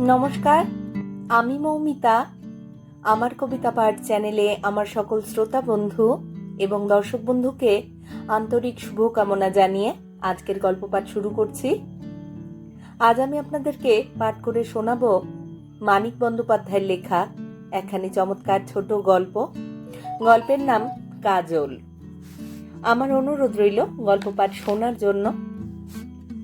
নমস্কার, আমি মৌমিতা। আমার কবিতা পাঠ চ্যানেলে আমার সকল শ্রোতা বন্ধু এবং দর্শক বন্ধুকে আন্তরিক শুভকামনা জানিয়ে আজকের গল্প পাঠ শুরু করছি। আজ আমি আপনাদেরকে পাঠ করে শোনাব মানিক বন্দ্যোপাধ্যায়ের লেখা একখানি চমৎকার ছোট গল্প। গল্পের নাম কাজল। আমার অনুরোধ রইল গল্প পাঠ শোনার জন্য।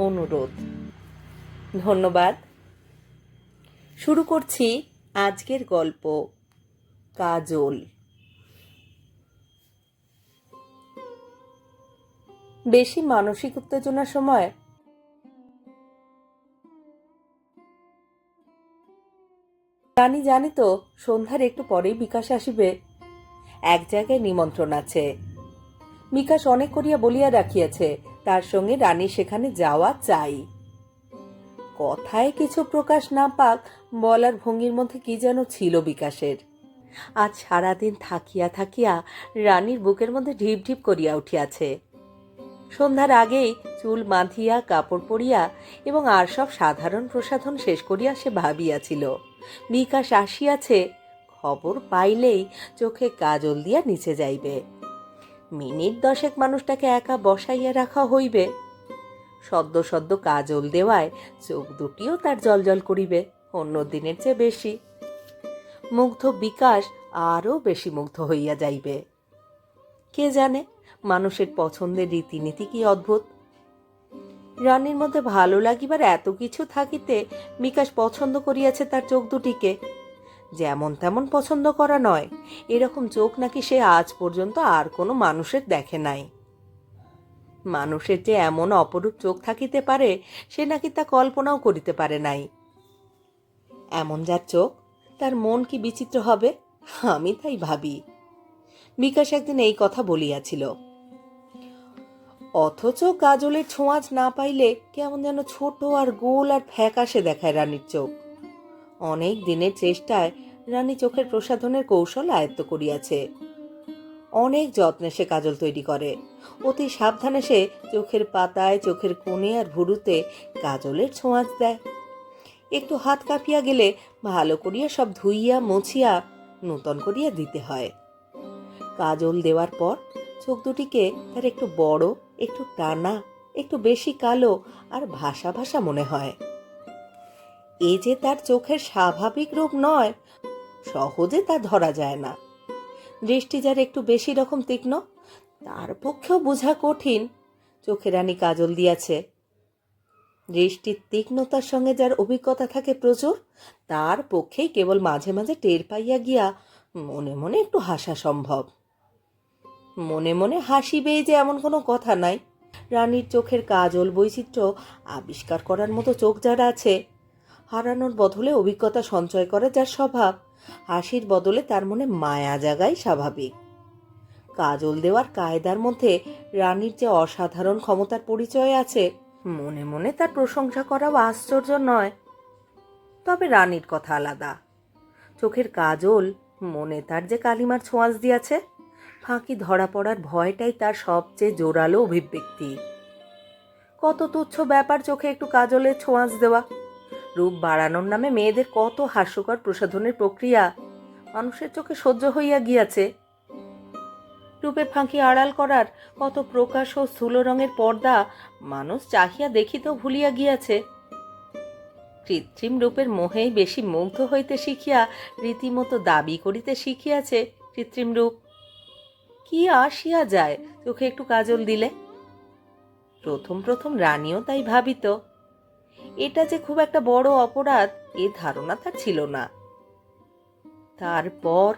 অনুরোধ। ধন্যবাদ। শুরু করছি আজকের গল্প, কাজল। বেশি মানসিক উত্তেজনার সময় রানী জানি তো, সন্ধ্যার একটু পরেই বিকাশ আসিবে। এক জায়গায় নিমন্ত্রণ আছে। বিকাশ অনেক করিয়া বলিয়া রাখিয়াছে তার সঙ্গে রানী সেখানে যাওয়া চাই। কথায় কিছু প্রকাশ না পাক বলার ভঙ্গির মধ্যে কি যেন ছিল বিকাশের। আজ সারাদিন থাকিয়া থাকিয়া রানীর বুকের মধ্যে ঢিপ ঢিপ করিয়া উঠিয়াছে। সন্ধ্যার আগেই চুল বাঁধিয়া, কাপড় পরিয়া এবং আর সব সাধারণ প্রসাধন শেষ করিয়া সে ভাবিয়াছিল। বিকাশ আসিয়াছে, খবর পাইলেই চোখে কাজল দিয়া নিচে যাইবে। মিনিট দশেক মানুষটাকে একা বসাইয়া রাখা হইবে। সদ্য সদ্য কাজল দেওয়ায় চোখ দুটিও তার জলজল করিবে, অন্য দিনের চেয়ে বেশি। মুগ্ধ বিকাশ আরও বেশি মুগ্ধ হইয়া যাইবে। কে জানে, মানুষের পছন্দের রীতিনীতি কি অদ্ভুত? রানীর মধ্যে ভালো লাগিবার এত কিছু থাকিতে বিকাশ পছন্দ করিয়াছে তার চোখ দুটিকে। যেমন তেমন পছন্দ করা নয়। এরকম চোখ নাকি সে আজ পর্যন্ত আর কোনো মানুষের দেখে নাই। মানুষের যে এমন অপরূপ চোখ থাকিতে পারে, সে নাকি তা কল্পনাও করিতে পারে নাই। এমন যার চোখ, তার মন কি বিচিত্র হবে? আমি তাই ভাবি। বিকাশ একদিন এই কথা বলিয়াছিল। অথচ কাজলের ছোঁয়াচ না পাইলে কেমন যেন ছোট আর গোল আর ফ্যাকাশে দেখায় রানীর চোখ। অনেক দিনের চেষ্টায় রানী চোখের প্রসাধনের কৌশল আয়ত্ত করিয়াছে। অনেক যত্নে সে কাজল তৈরি করে। অতি সাবধানে সে চোখের পাতায়, চোখের কোণে আর ভুরুতে কাজলের ছোঁয়াচ দেয়। একটু হাত কাঁপিয়া গেলে ভালো করিয়া সব ধুইয়া, মুছিয়া, নূতন করিয়া দিতে হয়। কাজল দেওয়ার পর চোখ দুটিকে তার একটু বড়, একটু টানা, একটু বেশি কালো আর ভাষা ভাষা মনে হয়। এ যে তার চোখের স্বাভাবিক রূপ নয়, সহজে তা ধরা যায় না। দৃষ্টি যার একটু বেশি রকম তীক্ষ্ণ, তার পক্ষেও বোঝা কঠিন, চোখে রানী কাজল দিয়াছে। দৃষ্টির তীক্ষ্ণতার সঙ্গে যার অভিজ্ঞতা থাকে প্রচুর, তার পক্ষেই কেবল মাঝে মাঝে টের পাইয়া গিয়া মনে মনে একটু হাসা সম্ভব। মনে মনে হাসিবেই যে এমন কোনো কথা নাই। রানীর চোখের কাজল বৈচিত্র্য আবিষ্কার করার মতো চোখ যার আছে হারানোর বদলে অভিজ্ঞতা সঞ্চয় করে যার স্বভাব। হাসির বদলে তার মনে মায়া জাগাই স্বাভাবিক। কাজল দেওয়ার কায়দার মধ্যে রানীর যে অসাধারণ ক্ষমতার পরিচয় আছে, মনে মনে তার প্রশংসা করাও আশ্চর্য নয়। তবে রানীর কথা আলাদা। চোখের কাজল, মনে তার যে কালিমার ছোঁয়াচ দিয়াছে, ফাঁকি ধরা পড়ার ভয়টাই তার সবচেয়ে জোরালো অভিব্যক্তি। কত তুচ্ছ ব্যাপার চোখে একটু কাজলের ছোঁয়াচ দেওয়া। রূপ বাড়ানোর নামে মেয়েদের কত হাস্যকর প্রসাধনের প্রক্রিয়া। মানুষের চোখে সহ্য হইয়া গিয়াছে। রূপের ফাঁকি আড়াল করার কত প্রকাশ ও স্থূল রঙের পর্দা মানুষ চাহিয়া দেখিতেও ভুলিয়া গিয়াছে। কৃত্রিম রূপের মোহেই বেশি মুগ্ধ হইতে শিখিয়া রীতিমতো দাবি করিতে শিখিয়াছে কৃত্রিম রূপ। কি আসিয়া যায়, চোখে একটু কাজল দিলে? প্রথম প্রথম রানীও তাই ভাবিত। এটা যে খুব একটা বড় অপরাধ, এ ধারণা তার ছিল না। তারপর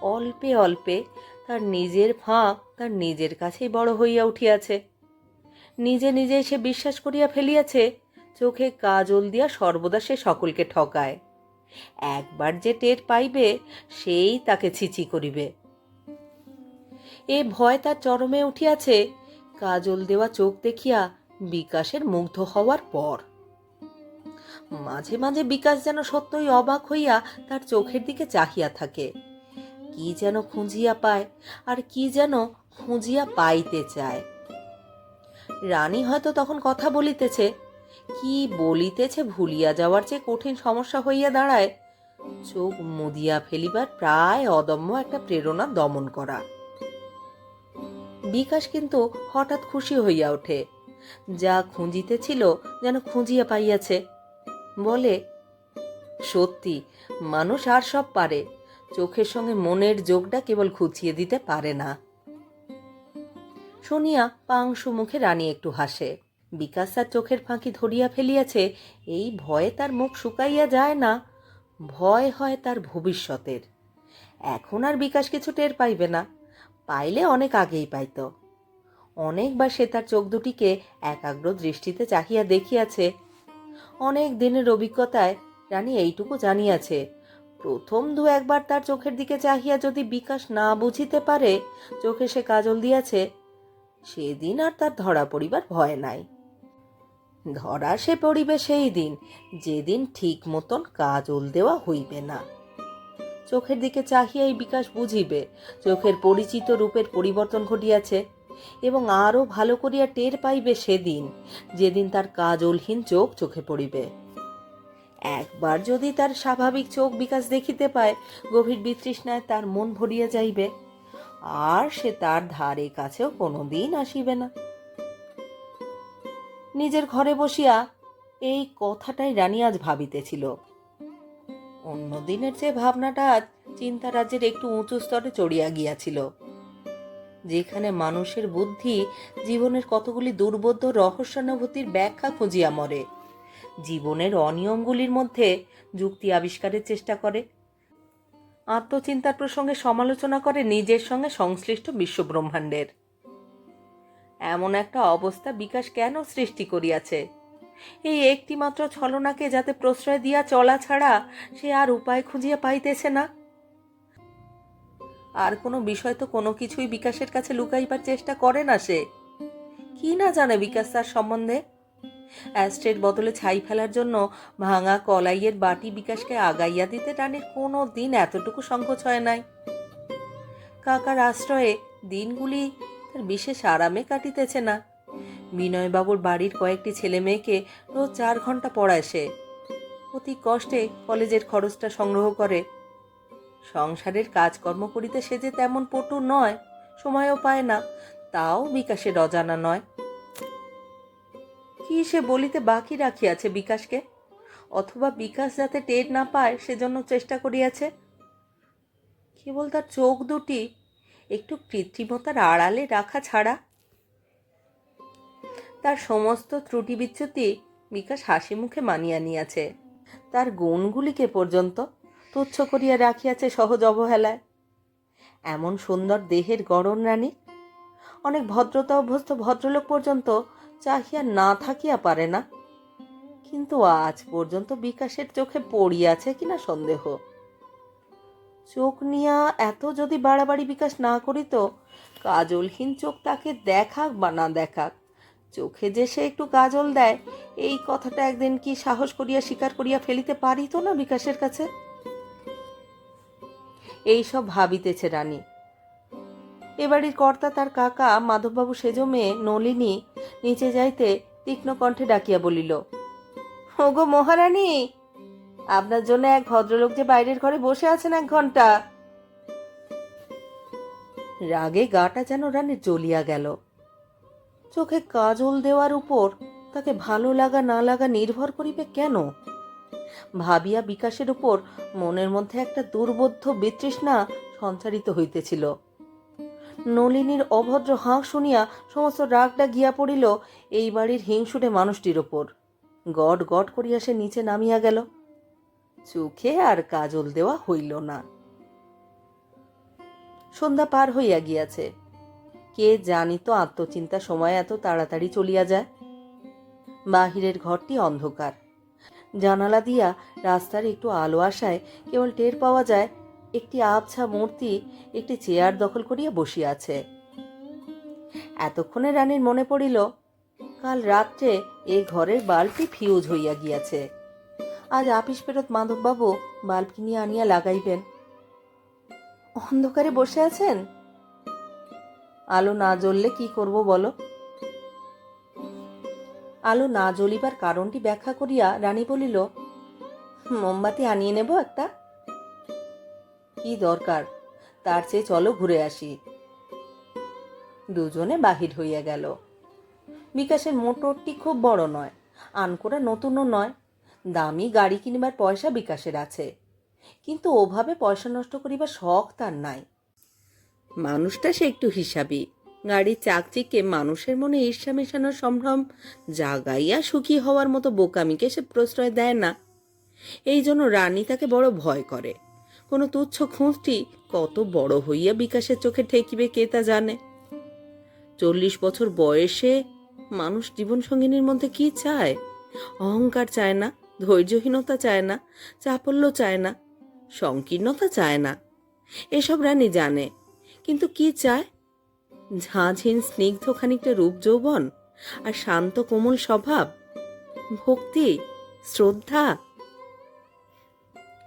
অল্পে অল্পে তার নিজের ফাঁক তার নিজের কাছেই বড় হইয়া উঠিয়াছে। নিজে নিজে সে বিশ্বাস করিয়া ফেলিয়াছে, চোখে কাজল দিয়া সর্বদা সে সকলকে ঠকায়। একবার যে টের পাইবে, সেই তাকে ছিচি করিবে। এ ভয় তার চরমে উঠিয়াছে, কাজল দেওয়া চোখ দেখিয়া বিকাশের মুগ্ধ হওয়ার পর। মাঝে মাঝে বিকাশ যেন সত্যই অবাক হইয়া তার চোখের দিকে চাহিয়া থাকে। কি যেন খুঁজিয়া পায় আর কি যেন খুঁজিয়া পাইতে চায়। রানী হয়তো তখন কথা বলিতেছে, কি বলিতেছে ভুলিয়া যাওয়ার চেয়ে কঠিন সমস্যা হইয়া দাঁড়ায়। চোখ মুদিয়া ফেলিবার প্রায় অদম্য একটা প্রেরণা দমন করা। বিকাশ কিন্তু হঠাৎ খুশি হইয়া ওঠে। যা খুঁজিতেছিল যেন খুঁজিয়া পাইয়াছে বলে, সত্যি, মানুষ আর সব পারে। চোখের সঙ্গে মনের যোগটা কেবল খুঁচিয়ে দিতে পারে না। শুনিয়া পাংশু মুখে রানী একটু হাসে। বিকাশ তার চোখের ফাঁকি ধরিয়া ফেলিয়াছে, এই ভয়ে তার মুখ শুকাইয়া যায় না। ভয় হয় তার ভবিষ্যতের। এখন আর বিকাশ কিছু টের পাইবে না। পাইলে অনেক আগেই পাইত। অনেকবার সে তার চোখ দুটিকে একাগ্র দৃষ্টিতে চাহিয়া দেখিয়াছে অনেক দিনের অভিজ্ঞতায় রানী এইটুকু জানিয়াছে। প্রথম দু একবার তার চোখের দিকে চাহিয়া যদি বিকাশ না বুঝিতে পারে, চোখে সে কাজল দিয়াছে, সেদিন আর তার ধরা পড়িবার ভয় নাই। ধরা সে পড়িবে সেই দিন, যেদিন ঠিক মতন কাজল দেওয়া হইবে না। চোখের দিকে চাহিয়াই বিকাশ বুঝিবে, চোখের পরিচিত রূপের পরিবর্তন ঘটিয়াছে। এবং আরও ভালো করিয়া টের পাইবে সেদিন, যেদিন তার কাজলহীন চোখ চোখে পড়িবে। একবার যদি তার স্বাভাবিক চোখ বিকাশ দেখিতে পায়, গভীর বিতৃষ্ণায় তার মন ভরিয়া যাইবে। আর সে তার ধারে কাছেও কোনোদিন আসিবে না। নিজের ঘরে বসিয়া এই কথাটাই রানী আজ ভাবিতেছিল। অন্য দিনের যে ভাবনাটা আজ চিন্তা রাজ্যের একটু উঁচু স্তরে চড়িয়া গিয়াছিল। যেখানে মানুষের বুদ্ধি জীবনের কতগুলি দুর্বোধ্য রহস্যানুভূতির ব্যাখ্যা খুঁজিয়া মরে। জীবনের অনিয়মগুলির মধ্যে যুক্তি আবিষ্কারের চেষ্টা করে। আত্মচিন্তার প্রসঙ্গে সমালোচনা করে নিজের সঙ্গে সংশ্লিষ্ট বিশ্বব্রহ্মাণ্ডের। এমন একটা অবস্থা বিকাশ কেন সৃষ্টি করিয়াছে? এই একটিমাত্র ছলনাকে যাতে প্রশ্রয় দিয়া চলা ছাড়া সে আর উপায় খুঁজিয়া পাইতেছে না। আর কোনো বিষয় তো কোনো কিছুই বিকাশের কাছে লুকাইবার চেষ্টা করে না সে। কি না জানে বিকাশ তার সম্বন্ধে? অ্যাস্ট্রের বদলে ছাই ফেলার জন্য ভাঙা কলাইয়ের বাটি বিকাশকে আগাইয়া দিতে রানীর কোনো দিন এতটুকু সংকোচ হয় নাই। কাকার আশ্রয়ে দিনগুলি তার বিশেষ আরামে কাটিতেছে না। বিনয়বাবুর বাড়ির কয়েকটি ছেলে মেয়েকে রোজ চার ঘণ্টা পড়ায় সে। অতি কষ্টে কলেজের খরচটা সংগ্রহ করে। সংসারের কাজকর্ম করিতে সে যে তেমন পটু নয়, সময়ও পায় না, তাও বিকাশের অজানা নয়। কি সে বলিতে বাকি রাখিয়াছে বিকাশকে? অথবা বিকাশ যাতে টের না পায়, সেজন্য চেষ্টা করিয়াছে? কেবল তার চোখ দুটি একটু কৃত্রিমতার আড়ালে রাখা ছাড়া। তার সমস্ত ত্রুটি বিচ্যুতি বিকাশ হাসি মুখে মানিয়া নিয়াছে। তার গুণগুলিকে পর্যন্ত? তুচ্ছ করিয়া রাখিয়াছে সহজ অবহেলায়। এমন সুন্দর দেহের গড়ন রানী, অনেক ভদ্রতা অভ্যস্ত ভদ্রলোক পর্যন্ত চাহিয়া না থাকিয়া পারে না। কিন্তু আজ পর্যন্ত বিকাশের চোখে পড়িয়াছে কিনা সন্দেহ। চোখ নিয়া এত যদি বাড়াবাড়ি বিকাশ না করিত, কাজলহীন চোখ তাকে দেখাক বা না দেখাক, চোখে যে সে একটু কাজল দেয়, এই কথাটা একদিন কি সাহস করিয়া স্বীকার করিয়া ফেলিতে পারিত না বিকাশের কাছে? এই সব ভাবিতেছে রানী। এবাড়ির কর্তা তার কাকা মাধববাবু সেজো মেয়ে নলিনী নিচে যাইতে তীক্ষ্ণ কণ্ঠে ডাকিয়া বলিল, ওগো মহারানী, আপনার জন্য এক ভদ্রলোক যে বাইরের ঘরে বসে আছেন এক ঘণ্টা রাগে গাটা যেন রানী জ্বলিয়া গেল। চোখে কাজল দেওয়ার উপর তাকে ভালো লাগা না লাগা নির্ভর করিবে কেন? ভাবিয়া বিকাশের উপর মনের মধ্যে একটা দুর্বোধ্য বিতৃষ্ণা সঞ্চারিত হইতেছিল। নলিনীর অভদ্র হাঁক শুনিয়া সমস্ত রাগটা গিয়া পড়িল এই বাড়ির হিংসুটে মানুষটির ওপর গট গট করিয়া সে নিচে নামিয়া গেল। চোখে আর কাজল দেওয়া হইল না। সন্ধ্যা পার হইয়া গিয়াছে। কে জানিত আত্মচিন্তা সময় এত তাড়াতাড়ি চলিয়া যায়। বাহিরের ঘরটি অন্ধকার। জানালা দিয়া রাস্তার একটু আলো আসায় কেবল টের পাওয়া যায়, একটি আবছা মূর্তি একটি চেয়ার দখল করিয়া বসিয়া আছে। এতক্ষণে রানীর মনে পড়িল, কাল রাত্রে এই ঘরের বাল্বটি ফিউজ হইয়া গিয়াছে। আজ আপিস ফেরত মাধববাবু বাল্ব কিনিয়া আনিয়া লাগাইবেন। অন্ধকারে বসে আছেন? আলো না জ্বললে কি করব বলো? আলো না জ্বলিবার কারণটি ব্যাখ্যা করিয়া রানী বলিল, মোমবাতি আনিয়ে নেব একটা? কি দরকার? তার চেয়ে চলো ঘুরে আসি। দুজনে বাহির হইয়া গেল। বিকাশের মোটরটি খুব বড় নয়, আনকোরা নতুনও নয়। দামি গাড়ি কিনিবার পয়সা বিকাশের আছে। কিন্তু ওভাবে পয়সা নষ্ট করিবার শখ তার নাই। মানুষটা সে একটু হিসাবি। গাড়ির চাকচিকে মানুষের মনে ঈর্ষা মেশানোর সম্ভ্রম জাগাইয়া সুখী হওয়ার মতো বোকামিকে সে প্রশ্রয় দেয় না। এই জন্য রানী তাকে বড় ভয় করে। কোনো তুচ্ছ খুঁজটি কত বড় হইয়া বিকাশের চোখে ঠেকিবে কে তা জানে। চল্লিশ বছর বয়সে মানুষ জীবনসঙ্গিনীর মধ্যে কি চায়? অহংকার চায় না, ধৈর্যহীনতা চায় না, চাপল্য চায় না, সংকীর্ণতা চায় না। এসব রানী জানে, কিন্তু কি চায়? ঝাঁঝিন স্নিগ্ধ খানিকটা রূপ যৌবন আর শান্ত কোমল স্বভাব। ভক্তি, শ্রদ্ধা।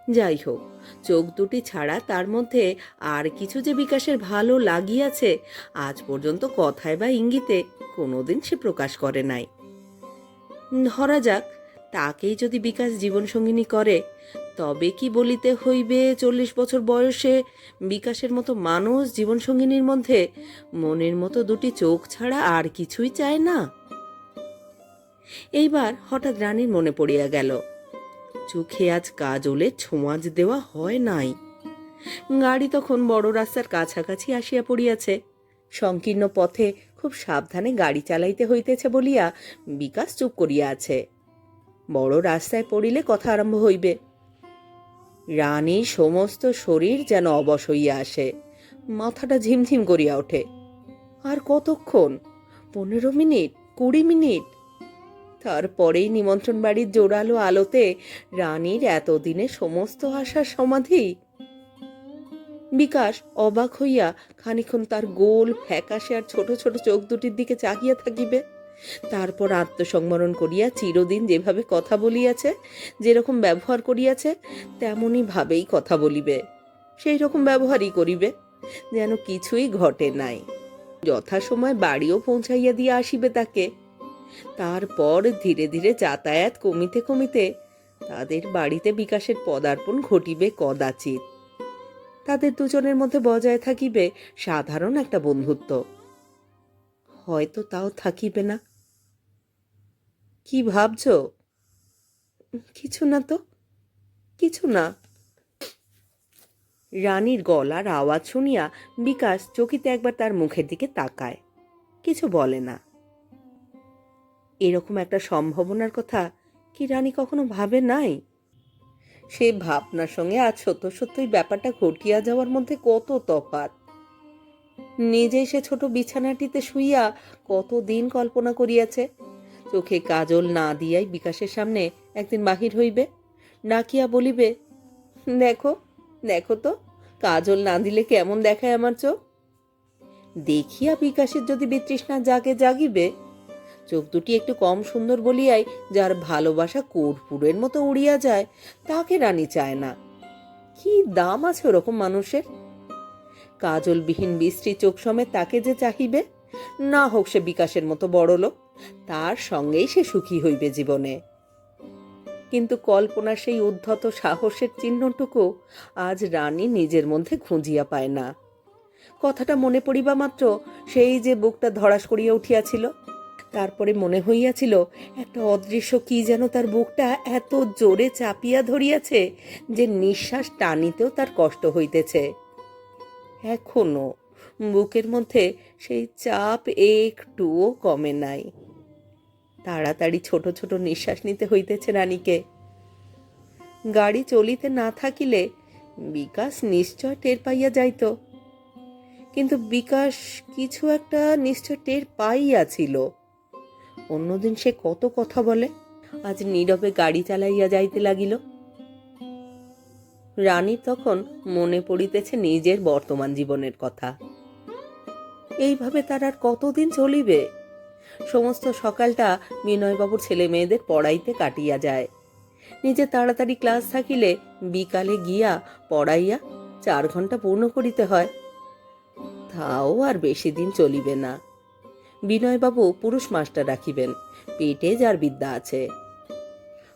যাই হোক চোখ দুটি ছাড়া তার মধ্যে আর কিছু যে বিকাশের ভালো লাগিয়াছে, আজ পর্যন্ত কথায় বা ইঙ্গিতে কোনোদিন সে প্রকাশ করে নাই। ধরা যাক, তাকেই যদি বিকাশ জীবনসঙ্গিনী করে তবে কি বলিতে হইবে চল্লিশ বছর বয়সে বিকাশের মতো মানুষ জীবনসঙ্গিনীর মধ্যে? মনের মতো দুটি চোখ ছাড়া আর কিছুই চায় না। এইবার হঠাৎ রানীর মনে পড়িয়া গেল, চোখে আজ কাজলে ছোঁয়াজ দেওয়া হয় নাই। গাড়ি তখন বড় রাস্তার কাছাকাছি আসিয়া পড়িয়াছে। সংকীর্ণ পথে খুব সাবধানে গাড়ি চালাইতে হইতেছে বলিয়া বিকাশ চুপ করিয়া আছে। বড় রাস্তায় পড়িলে কথা আরম্ভ হইবে। রানীর সমস্ত শরীর যেন অবশ হইয়া আসে। মাথাটা ঝিমঝিম করিয়া ওঠে। আর কতক্ষণ? পনেরো মিনিট? কুড়ি মিনিট? তারপরেই নিমন্ত্রণ বাড়ির জোরালো আলোতে রানীর এতদিনে সমস্ত আশার সমাধি। বিকাশ অবাক হইয়া খানিক্ষণ তার গোল, ফ্যাকাশে আর ছোট ছোট চোখ দুটির দিকে চাহিয়া থাকিবে। তারপর আত্মসংবরণ করিয়া চিরদিন যেভাবে কথা বলিয়াছে, যেরকম ব্যবহার করিয়াছে, তেমনই ভাবেই কথা বলিবে। সেই রকম ব্যবহারই করিবে, যেন কিছুই ঘটে নাই। যথাসময় বাড়িও পৌঁছাইয়া দিয়া আসিবে তাকে। তারপর ধীরে ধীরে যাতায়াত কমিতে কমিতে তাদের বাড়িতে বিকাশের পদার্পণ ঘটিবে কদাচিৎ। তাদের দুজনের মধ্যে বজায় থাকিবে সাধারণ একটা বন্ধুত্ব। হয়তো তাও থাকিবে না। কি ভাবছ? কিছু না তো, কিছু না। রানীর গলার আওয়াজ শুনিয়া বিকাশ চকিতে একবার তার মুখের দিকে তাকায়, কিছু বলে না। এরকম একটা সম্ভাবনার কথা কি রানী কখনো ভাবে নাই? সে ভাবনার সঙ্গে আজ সত্য সত্যই ব্যাপারটা ঘটিয়া যাওয়ার মধ্যে কত তফাৎ। নিজে সে ছোট বিছানাটিতে শুইয়া কত দিন কল্পনা করিয়াছে? চোখে কাজল না দিয়াই বিকাশের সামনে একদিন বাহির হইবে। ডাকিয়া বলিবে, দেখো দেখো তো, কাজল না দিলে কেমন দেখায় আমার চোখ? দেখিয়া বিকাশের যদি বিতৃষ্ণা জাগে জাগিবে, চোখ দুটি একটু কম সুন্দর বলিয়াই যার ভালোবাসা কর্পূরের মতো উড়িয়া যায়, তাকে রানী চায় না। কি দাম আছে ওরকম মানুষের? কাজলবিহীন বিশ্রী চোখ সমেত তাকে যে চাহিবে? না হোক সে বিকাশের মতো বড় লোক, তার সঙ্গেই সে সুখী হইবে জীবনে। কিন্তু কল্পনার সেই উদ্ধত সাহসের চিহ্নটুকু আজ রানী নিজের মধ্যে খুঁজিয়া পায় না। কথাটা মনে পড়িবা মাত্র, সেই যে বুকটা ধরাস করিয়া উঠিয়াছিল। তারপরে মনে হইয়াছিল, একটা অদৃশ্য কি যেন তার বুকটা এত জোরে চাপিয়া ধরিয়াছে যে নিঃশ্বাস টানিতেও তার কষ্ট হইতেছে। এখনও বুকের মধ্যে সেই চাপ একটুও কমে নাই। তাড়াতাড়ি ছোট ছোট নিঃশ্বাস নিতে হইতেছে রানীকে। গাড়ি চলিতে না থাকিলে বিকাশ নিশ্চয় টের পাইয়া যাইত। কিন্তু বিকাশ কিছু একটা নিশ্চয় টের পাইয়াছিল অন্যদিন সে কত কথা বলে। আজ নীরবে গাড়ি চালাইয়া যাইতে লাগিল। রানীর তখন মনে পড়িতেছে নিজের বর্তমান জীবনের কথা। এইভাবে তার আর কতদিন চলিবে? সমস্ত সকালটা বিনয়বাবুর ছেলে মেয়েদের পড়াইতে কাটিয়া যায়। নিজে তাড়াতাড়ি ক্লাস থাকিলে বিকালে গিয়া পড়াইয়া চার ঘণ্টা পূর্ণ করিতে হয়। তাও আর বেশি দিন চলিবে না। বিনয়বাবু পুরুষ মাস্টার রাখিবেন, পেটে যার বিদ্যা আছে।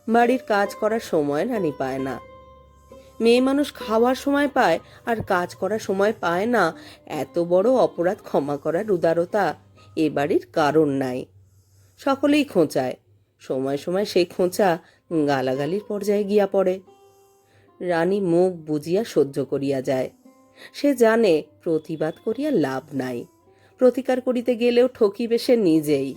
বাড়ির কাজ করার সময় রানী পায় না। মেয়ে মানুষ খাওয়ার সময় পায় আর কাজ করার সময় পায় না। এত বড় অপরাধ ক্ষমা করার উদারতা এ বাড়ির কারণ নাই। সকলেই খোঁচায়। সময় সময় সেই খোঁচা গালাগালির পর্যায়ে গিয়া পড়ে। রানী মুখ বুঝিয়া সহ্য করিয়া যায়। সে জানে প্রতিবাদ করিয়া লাভ নাই। প্রতিকার করিতে গেলেও ঠকিবে সে নিজেই।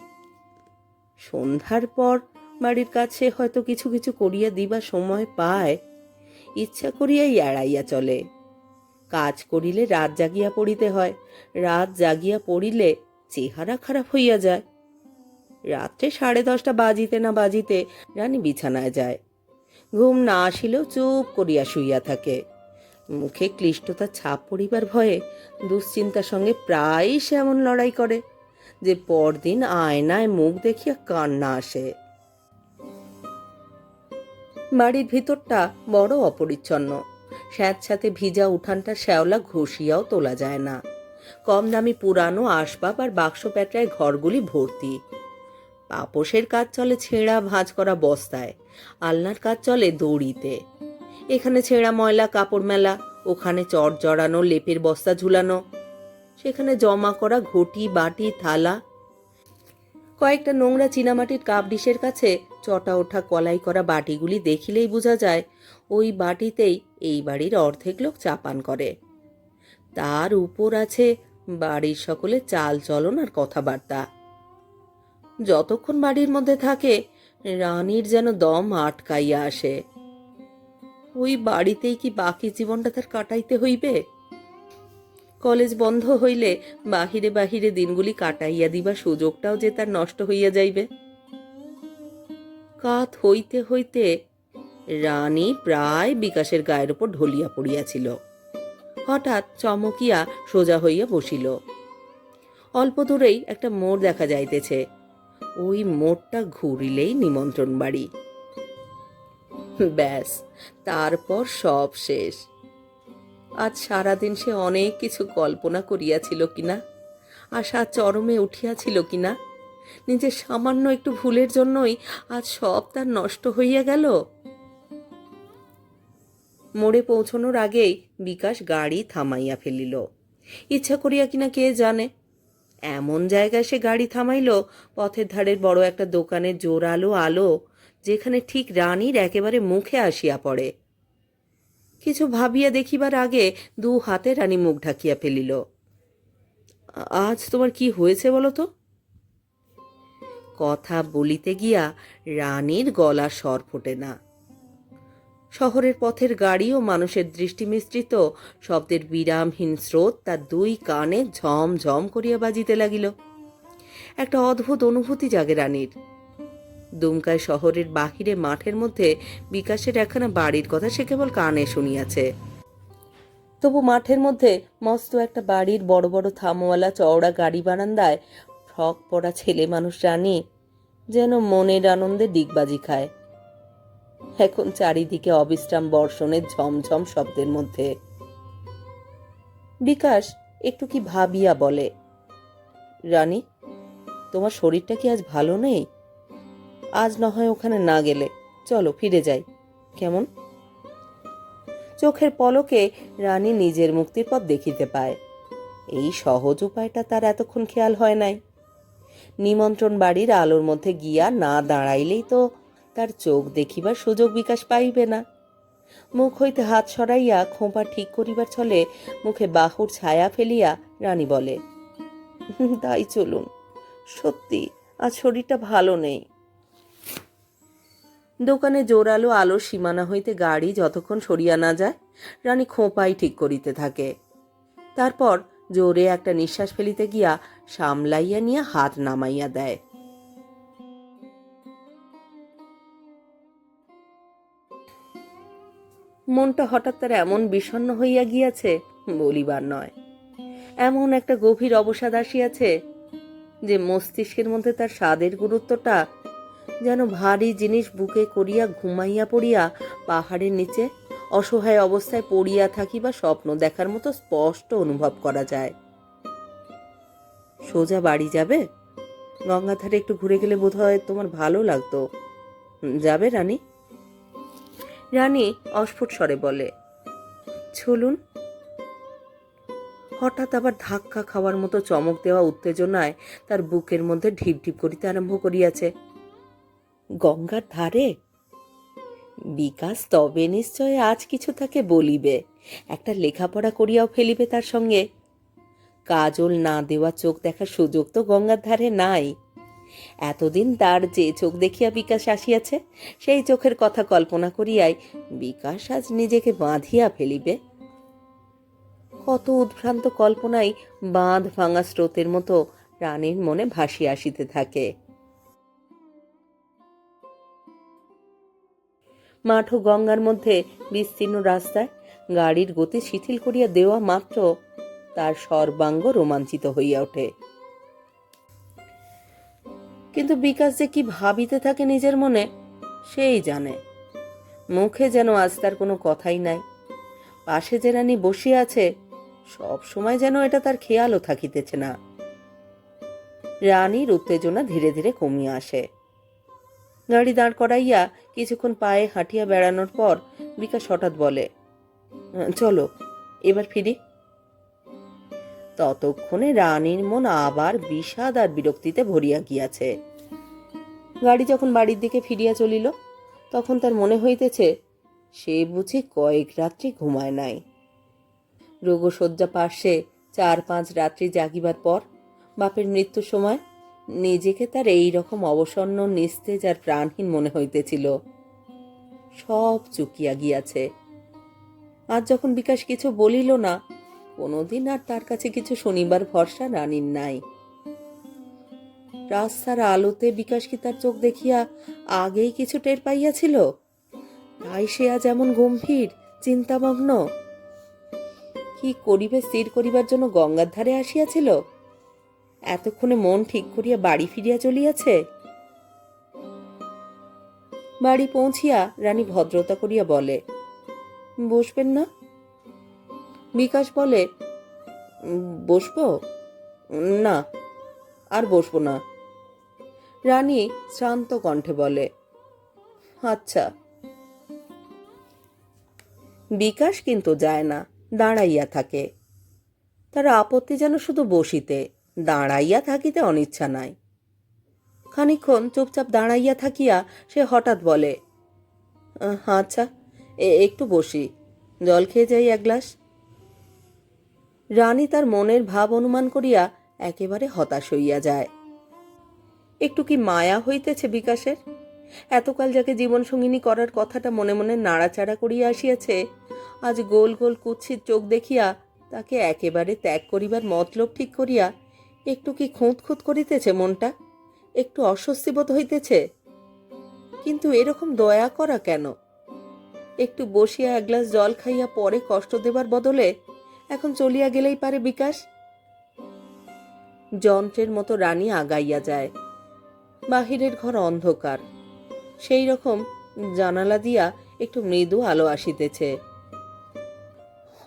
সন্ধ্যার পর বাড়ির কাছে হয়তো কিছু কিছু করিয়া দিবার সময় পায়। ইচ্ছা করিয়াই এড়াইয়া চলে। কাজ করিলে রাত জাগিয়া পড়িতে হয়। রাত জাগিয়া পড়িলে চেহারা খারাপ হইয়া যায়। রাত্রে সাড়ে দশটা বাজিতে না বাজিতে রানী বিছানায় যায়। ঘুম না আসিলেও চুপ করিয়া শুইয়া থাকে। মুখে ক্লিষ্টতার ছাপ পড়িবার ভয়ে দুশ্চিন্তার সঙ্গে প্রায়ই সে এমন লড়াই করে যে পরদিন আয়নায় মুখ দেখিয়া কান্না আসে। বাড়ির ভিতরটা বড় অপরিচ্ছন্ন। স্যাঁতস্যাঁতে ভিজা উঠানটা শ্যাওলা ঘষিয়াও তোলা যায় না। কম দামি পুরানো আসবাব আর বাক্স প্যাটরায় ঘরগুলি ভর্তি। পাপোশের কাজ চলে ছেঁড়া ভাঁজ করা বস্তায়, আলনার কাজ চলে দড়িতে। এখানে ছেঁড়া ময়লা, কাপড় মেলা, ওখানে চট জড়ানো, লেপের বস্তা ঝুলানো, সেখানে জমা করা ঘটি, বাটি, থালা। কয়েকটা নোংরা চীনামাটির কাপ ডিশের কাছে চটা ওঠা কলাই করা বাটিগুলি দেখিলেই বোঝা যায়, ওই বাটিতেই এই বাড়ির অর্ধেক লোক চাপান করে। তার উপর আছে বাড়ির সকলে চাল চলন আর কথাবার্তা। যতক্ষণ বাড়ির মধ্যে থাকে, রানীর যেন দম আটকাইয়া আসে। ওই বাড়িতেই কি বাকি জীবনটা তার কাটাইতে হইবে? কলেজ বন্ধ হইলে বাহিরে বাহিরে দিনগুলি কাটাইয়া দিবার সুযোগটাও যে তার নষ্ট হইয়া যাইবে। কাত হইতে হইতে রানী প্রায় বিকাশের গায়ের উপর ঢলিয়া পড়িয়াছিল। হঠাৎ চমকিয়া সোজা হইয়া বসিল। অল্প দূরেই একটা মোড় দেখা যাইতেছে। ওই মোড়টা ঘুরিলেই নিমন্ত্রণ বাড়ি। ব্যাস, তারপর সব শেষ। আজ সারাদিন সে অনেক কিছু কল্পনা করিয়াছিল কিনা? আশা চরমে উঠিয়াছিল কিনা? নিজের সামান্য একটু ভুলের জন্যই আজ সব তার নষ্ট হইয়া গেল। মোড়ে পৌঁছানোর আগেই বিকাশ গাড়ি থামাইয়া ফেলিল। ইচ্ছা করিয়া কিনা কে জানে? এমন জায়গায় সে গাড়ি থামাইল, পথের ধারের বড় একটা দোকানে জোরালো আলো, যেখানে ঠিক রানীর একেবারে মুখে আসিয়া পড়ে। কিছু ভাবিয়া দেখিবার আগে দু হাতে রানী মুখ ঢাকিয়া ফেলিল। আজ তোমার কি হয়েছে বলো তো? কথা বলিতে গিয়া রানীর গলা স্বর ফোটে না। শহরের পথের গাড়ি ও মানুষের দৃষ্টি মিশ্রিত, শব্দের বিরামহীন স্রোত তার দুই কানে ঝম ঝম করিয়া বাজিতে লাগিল। একটা অদ্ভুত অনুভূতি জাগে রানীর। দুমকায় শহরের বাহিরে মাঠের মধ্যে বিকাশের একখানা বাড়ির কথা সে কেবল কানে শুনিয়াছে। তবু মাঠের মধ্যে মস্ত একটা বাড়ির বড় বড় থামওয়ালা চওড়া গাড়ি বারান্দায় ফ্রক পরা ছেলে মানুষ রানী যেন মনের আনন্দে ডিগবাজি খায়। এখন চারিদিকে অবিশ্রাম বর্ষণের ঝমঝম শব্দের মধ্যে। বিকাশ, একটু কি ভাবিয়া বলে, রানী, তোমার শরীরটা কি আজ ভালো নেই? আজ না হয় ওখানে না গেলে। চলো, ফিরে যাই। কেমন? চোখের পলকে রানী নিজের মুক্তির পথ দেখিতে পায়। এই সহজ উপায়টা তার এতক্ষণ খেয়াল হয় নাই। নিমন্ত্রণ বাড়ির আলোর মধ্যে গিয়া না দাঁড়াইলেই তো তার চোখ দেখিবার সুযোগ বিকাশ পাইবে না। মুখ হইতে হাত সরাইয়া খোঁপা ঠিক করিবার ছলে মুখে বাহুর ছায়া ফেলিয়া রানী বলে, তাই চলুন, সত্যি আজ শরীরটা ভালো নেই। দোকানে জোরালো আলোর সীমানা হইতে গাড়ি যতক্ষণ সরিয়া না যায়, রানী খোঁপাই ঠিক করিতে থাকে। তারপর জোরে একটা নিঃশ্বাস ফেলিতে গিয়া সামলাইয়া নিয়ে হাত নামাইয়া দেয়। মনটা হঠাৎ তার এমন বিষণ্ন হইয়া গিয়াছে, বলিবার নয়। এমন একটা গভীর অবসাদ আসিয়াছে যে মস্তিষ্কের মধ্যে তার স্বাদের গুরুত্বটা যেন ভারী জিনিস বুকে করিয়া ঘুমাইয়া পড়িয়া পাহাড়ের নিচে অসহায় অবস্থায় পড়িয়া থাকি বা স্বপ্ন দেখার মতো স্পষ্ট অনুভব করা যায়। সোজা বাড়ি যাবে? গঙ্গাধারে একটু ঘুরে গেলে বোধ হয় তোমার ভালো লাগতো। যাবে রানী? রানী অস্ফুট স্বরে বলে চলুন হঠাৎ আবার ধাক্কা খাওয়ার মতো চমক দেওয়া উত্তেজনায় তার বুকের মধ্যে ঢিপ ঢিপ করিতে আরম্ভ করিয়াছে। গঙ্গার ধারে? বিকাশ তবে নিশ্চয় আজ কিছু তাকে বলিবে। একটা লেখাপড়া করিয়াও ফেলিবে তার সঙ্গে। কাজল না দেওয়া চোখ দেখার সুযোগ তো গঙ্গার ধারে নাই। এতদিন তার যে চোখ দেখিয়া বিকাশ আসিয়াছে, সেই চোখের কথা কল্পনা করিয়াই বিকাশ আজ নিজেকে বাঁধিয়া ফেলিবে। কত উদ্ভ্রান্ত কল্পনাই বাঁধ ভাঙা স্রোতের মতো রানীর মনে ভাসিয়া আসিতে থাকে। মাঠ ও গঙ্গার মধ্যে বিস্তীর্ণ রাস্তায় গাড়ির গতি শিথিল করিয়া দেওয়া মাত্র তার সর্বাঙ্গ রোমাঞ্চিত হইয়া ওঠে। কিন্তু বিকাশ যে কি ভাবিতে থাকে নিজের মনে, সেই জানে। মুখে যেন আজ তার কোনো কথাই নাই। পাশে যে রানী বসিয়া আছে, সব সময় যেন এটা তার খেয়ালও থাকিতেছে না। রানীর উত্তেজনা ধীরে ধীরে কমিয়া আসে। গাড়ি দাঁড় করাইয়া কিছুক্ষণ পায়ে হাঁটিয়া বেড়ানোর পর বিকাশ হঠাৎ বলে, চলো, এবার ফিরি। ততক্ষণে রানীর মন আবার বিষাদ আর বিরক্তিতে ভরিয়া গিয়াছে। গাড়ি যখন বাড়ির দিকে ফিরিয়া চলিল, তখন তার মনে হইতেছে, সে বুঝি কয়েক রাত্রি ঘুমায় নাই। রোগশয্যা পার্শ্বে চার পাঁচ রাত্রি জাগিবার পর বাপের মৃত্যুর সময় নিজেকে তার এই রকম অবসন্ন, নিস্তেজ আর প্রাণহীন মনে হইতেছিল। সব চুকিয়া গিয়াছে। আজ যখন বিকাশ কিছু বলিল না কোনোদিন আর তার কাছে কিছু শনিবার ভরসা রানীর নাই। রাস্তার আলোতে বিকাশ কি তার চোখ দেখিয়া আগেই কিছু টের পাইয়াছিল? তাই সে আজ এমন গম্ভীর, চিন্তামগ্ন। কি করিবে স্থির করিবার জন্য গঙ্গার ধারে আসিয়াছিল? এতক্ষণে মন ঠিক করিয়া বাড়ি ফিরিয়া চলিয়াছে? বাড়ি পৌঁছিয়া রানী ভদ্রতা করিয়া বলে, বসবেন না? বিকাশ বলে "উম, বসবো? না আর বসবো না। রানী শ্রান্ত কণ্ঠে বলে আচ্ছা। বিকাশ কিন্তু যায় না দাঁড়াইয়া থাকে। তার আপত্তি যেন শুধু বসিতে দাঁড়াইয়া থাকিতে অনিচ্ছা নাই। খানিক্ষণ চুপচাপ দাঁড়াইয়া থাকিয়া সে হঠাৎ বলে আচ্ছা একটু বসি জল খেয়ে যাই এক গ্লাস। রানী তার মনের ভাব অনুমান করিয়া একেবারে হতাশ হইয়া যায়। একটু কি মায়া হইতেছে বিকাশের? এতকাল যাকে জীবনসঙ্গিনী করার কথাটা মনে মনে নাড়াচাড়া করিয়া আসিয়াছে, আজ গোল গোল কুৎসিত চোখ দেখিয়া তাকে একেবারে ত্যাগ করিবার মতলব ঠিক করিয়া একটু কি খুঁত খুঁত করিতেছে মনটা? একটু অস্বস্তি বোধ হইতেছে? কিন্তু এরকম দয়া করা কেন? একটু বসিয়া এক গ্লাস জল খাইয়া পরে কষ্ট দেবার বদলে এখন চলিয়া গেলেই পারে বিকাশ। যন্ত্রের মতো রানী আগাইয়া যায়। বাহিরের ঘর অন্ধকার। সেই রকম জানালা দিয়া একটু মৃদু আলো আসিতেছে।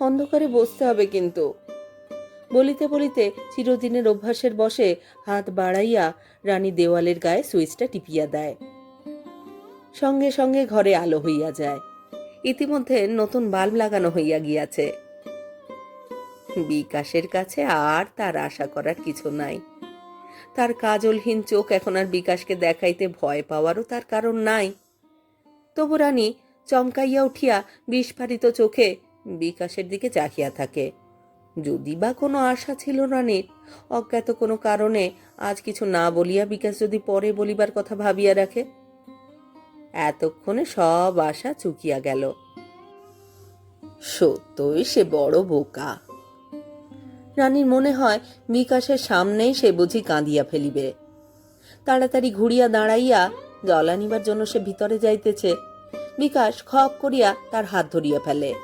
অন্ধকারে বসতে হবে কিন্তু। বলিতে বলিতে চিরদিনের অভ্যাসের বসে হাত বাড়াইয়া রানী দেওয়ালের গায়ে সুইচটা টিপিয়া দেয়। সঙ্গে সঙ্গে ঘরে আলো হইয়া যায়। ইতিমধ্যে নতুন বাল্ব লাগানো হইয়া গিয়াছে। বিকাশের কাছে আর তার আশা করার কিছু নাই। তার কাজলহীন চোখ এখন আর বিকাশকে দেখাইতে ভয় পাওয়ারও তার কারণ নাই। তবু রানী চমকাইয়া উঠিয়া বিস্ফারিত চোখে বিকাশের দিকে চাহিয়া থাকে। যদি বা কোনো আশা ছিল রানীর, অজ্ঞাত কোনো কারণে আজ কিছু না বলিয়া বিকাশ যদি পরে বলিবার কথা ভাবিয়া রাখে। এতক্ষণে সব আশা চুকিয়া গেল। সত্যই সে বড় বোকা। রানীর মনে হয় বিকাশের সামনেই সে বুঝি কাঁদিয়া ফেলিবে। তাড়াতাড়ি ঘুরিয়া দাঁড়াইয়া জল আনিবার জন্য সে ভিতরে যাইতেছে। বিকাশ খপ করিয়া তার হাত ধরিয়া ফেলে।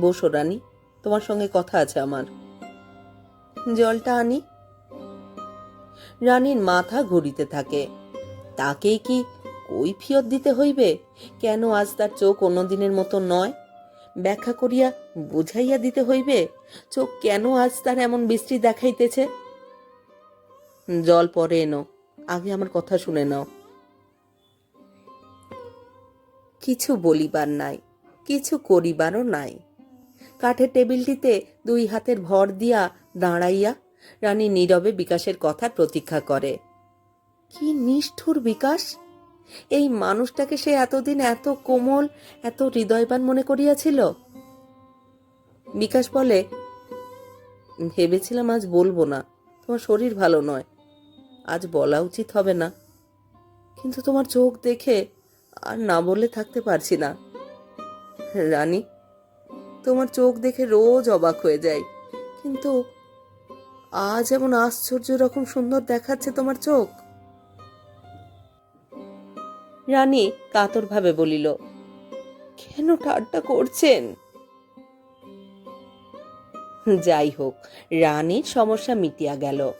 বসো রানী, তোমার সঙ্গে কথা আছে আমার। জলটা আনি। রানীর মাথা ঘুরিতে থাকে। তাকেই কি কৈফিয়ত দিতে হইবে? কেন আজ তার চোখ অন্যদিনের মতো নয়? ব্যাখ্যা করিয়া বুঝাইয়া দিতে হইবে, চোখ কেন আজ তার এমন বৃষ্টি দেখাইতেছে? জল পরে এনো, আগে আমার কথা শুনে নাও। কিছু বলিবার নাই, কিছু করিবারও নাই। কাঠের টেবিলটিতে দুই হাতের ভর দিয়া দাঁড়াইয়া রানী নীরবে বিকাশের কথা প্রতীক্ষা করে। কি নিষ্ঠুর বিকাশ! এই মানুষটাকে সে এতদিন এত কোমল, এত হৃদয়বান মনে করিয়াছিল। বিকাশ বলে, ভেবেছিলাম আজ বলব না। তোমার শরীর ভালো নয়। আজ বলা উচিত হবে না। কিন্তু তোমার চোখ দেখে আর না বলে থাকতে পারছি না। রানী, তোমার চোখ দেখে রোজ অবাক হয়ে যাই। কিন্তু আজ এমন আশ্চর্য রকম সুন্দর দেখাচ্ছে তোমার চোখ। রানী কাতরভাবে বলিল, কেন ঠাট্টা করছেন? যাই হোক, রানীর সমস্যা মিটিয়া গেল।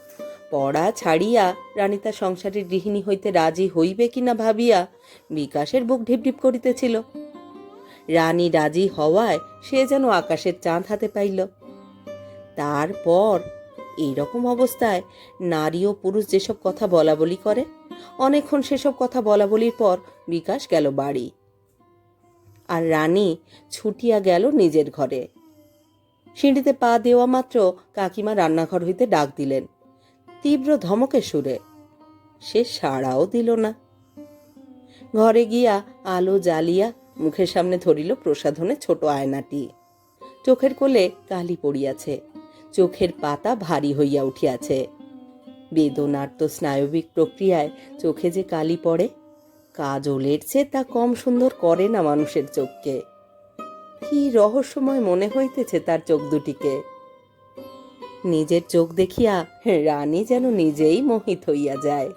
পড়া ছাড়িয়া রানী তার সংসারের গৃহিণী হইতে রাজি হইবে কিনা ভাবিয়া বিকাশের বুক ঢিপঢিপ করিতেছিল। রানী রাজি হওয়ায় সে যেন আকাশের চাঁদ হাতে পাইল। তারপর এইরকম অবস্থায় নারী ও পুরুষ যেসব কথা বলা বলি করে, অনেকক্ষণ সেসব কথা বলা বলির পর বিকাশ গেল বাড়ি। আর রানী ছুটিয়া গেল নিজের ঘরে। সিঁড়িতে পা দেওয়া মাত্র কাকিমা রান্নাঘর হইতে ডাক দিলেন। তীব্র ধমকে সুরে, সে সাড়াও দিল না। ঘরে গিয়া আলো জ্বালিয়া মুখের সামনে ধরিল প্রসাধনে ছোট আয়নাটি। চোখের কোলে কালি পড়িয়াছে, চোখের পাতা ভারী হইয়া উঠিয়াছে। বেদনার্ত স্নায়বিক প্রক্রিয়ায় চোখে যে কালি পড়ে, কাজলের চেয়ে তা কম সুন্দর করে না মানুষের চোখকে। কি রহস্যময় মনে হইতেছে তার চোখ দুটিকে। নিজের চোখ দেখিয়া রানী যেন নিজেই মোহিত হইয়া যায়।